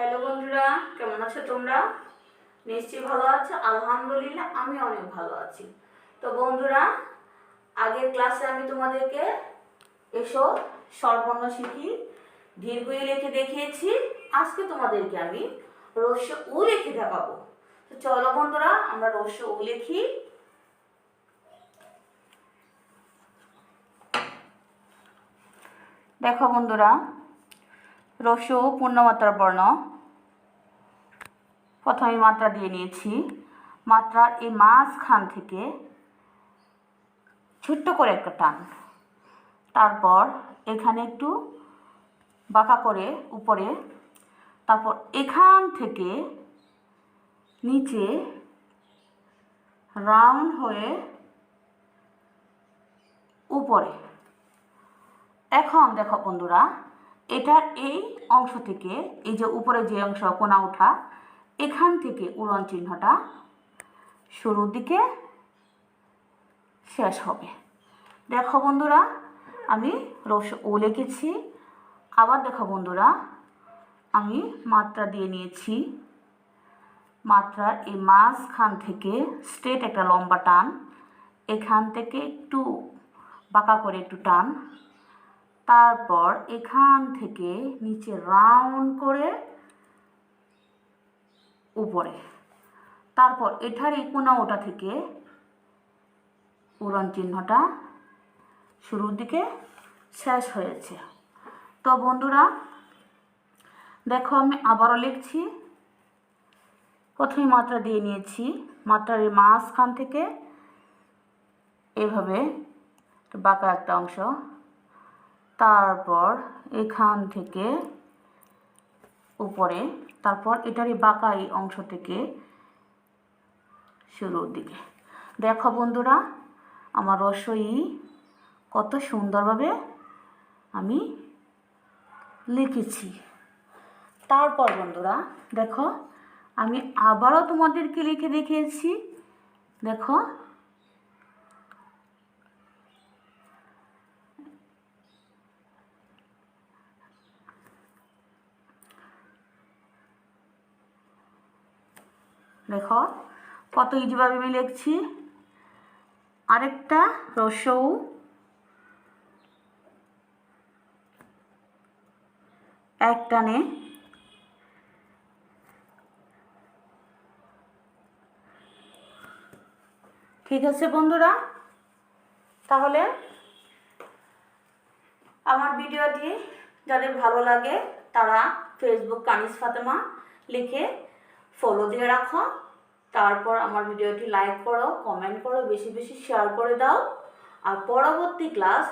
Hello বন্ধুরা, কেমন আছো তোমরা? নিশ্চয়ই ভালো আছো? আলহামদুলিল্লাহ, আমি অনেক ভালো আছি। তো বন্ধুরা, আগের ক্লাসে আমি তোমাদেরকে এসো স্বরবর্ণ শিখি, দীর্ঘই লিখে দেখিয়েছি। আজকে তোমাদেরকে আমি রস্য উ লিখে দেখাবো। তো চলো বন্ধুরা, আমরা রস্য উ লিখি। দেখো বন্ধুরা রস্য পূর্ণমাত্রার বর্ণ। প্রথমে মাত্রা দিয়ে নিয়েছি। মাত্রার এই মাঝখান থেকে ছোট্ট করে একটা টান। তারপর এখানে একটু বাঁকা করে উপরে। তারপর এখান থেকে নিচে রাউন্ড হয়ে উপরে। এখন দেখো বন্ধুরা এটার এই অংশ থেকে, এই যে উপরে যে অংশ, কোনা ওঠা এখান থেকে উড়ন চিহ্নটা শুরুর দিকে শেষ হবে। দেখো বন্ধুরা, আমি রস ও লিখেছি, আবার দেখো বন্ধুরা, আমি মাত্রা দিয়ে নিয়েছি। মাত্রার এই মাঝখান থেকে স্ট্রেট একটা লম্বা টান, এখান থেকে একটু বাঁকা করে একটু টান। তারপর এখান থেকে নিচে রাউন্ড করে উপরে। তারপর এটার এই কোনা ওটা থেকে উড়ন চিহ্নটা শুরুর দিকে শেষ হয়েছে। তো বন্ধুরা, দেখো আমি আবারও লিখছি। প্রথমে মাত্রা দিয়ে নিয়েছি। মাত্রার এই মাঝখান থেকে এভাবে বাঁকা একটা অংশ তারপর এখান থেকে উপরে, তারপর এটারই বাঁকা এই অংশ থেকে শুরুর দিকে। দেখো বন্ধুরা, আমার রসই কত সুন্দরভাবে আমি লিখেছি। তারপর বন্ধুরা, দেখো, আমি আবারও তোমাদেরকে লিখে দেখিয়েছি। দেখো দেখো, কত ইজিভাবে আমি লিখছি। আরেকটা, রসৌ। এক টানে। ঠিক আছে বন্ধুরা, তাহলে আমার ভিডিওটি যাদের ভালো লাগে তারা ফেসবুক কানিস ফাতেমা লিখে ফলো দিয়ে রাখো। তারপর আমার ভিডিওটি লাইক করো কমেন্ট করো, বেশি বেশি শেয়ার করে দাও। আর পরবর্তী ক্লাস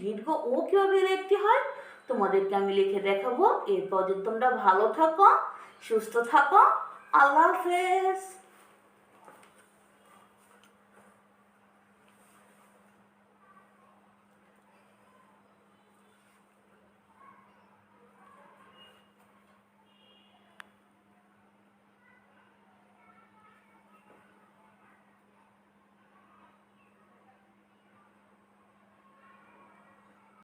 দীর্ঘ ও কীভাবে দেখতে হয়, তোমাদেরকে আমি লিখে দেখাবো। এরপর তোমরা ভালো থাকো, সুস্থ থাকো, আল্লাহ হাফেজ।